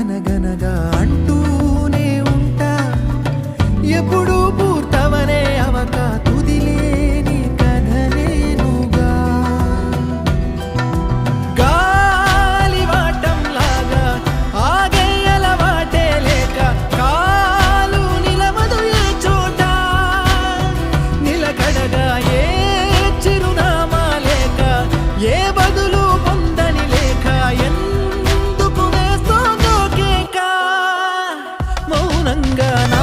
గనగనగా అంటూ ரங்கனா